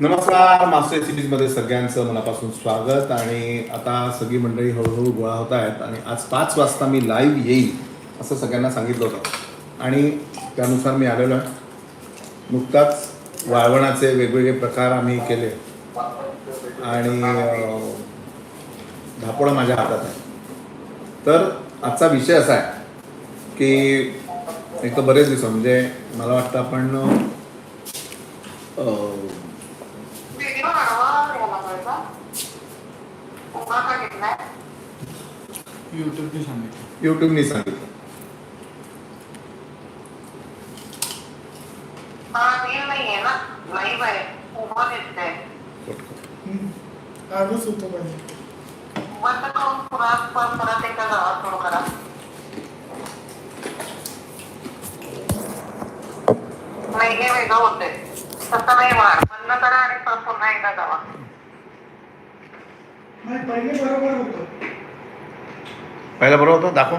नमस्कार मास्टर रेसिपीजमध्ये सगळ्यांचं मनापासून स्वागत आणि आता सगळी मंडळी हळूहळू गोळा होत आहेत आणि आज पाच वाजता मी लाईव्ह येईल असं सगळ्यांना सांगितलं होतं. आणि त्यानुसार मी आलेलो आहे. नुकताच वाळवणाचे वेगवेगळे प्रकार आम्ही केले. आणि अं, धापोळा माझ्या हातात आहे. तर आजचा विषय असा आहे की एक तर बरेच दिवस म्हणजे मला वाटतं आपण युट्यूबने सांगितलं. युट्यूबनी सांगितलं. हा आजच होतं पाहिजे बंद करून पुन्हा परत एकदा गावात सुरू करा. नाही हे वेगळं होतंय. तसं नाही होणार. बंद करा आणि परत पुन्हा एकदा जावा. नाही पहिले बरोबर होतं. पहिला बरोबर होतं? दाखव.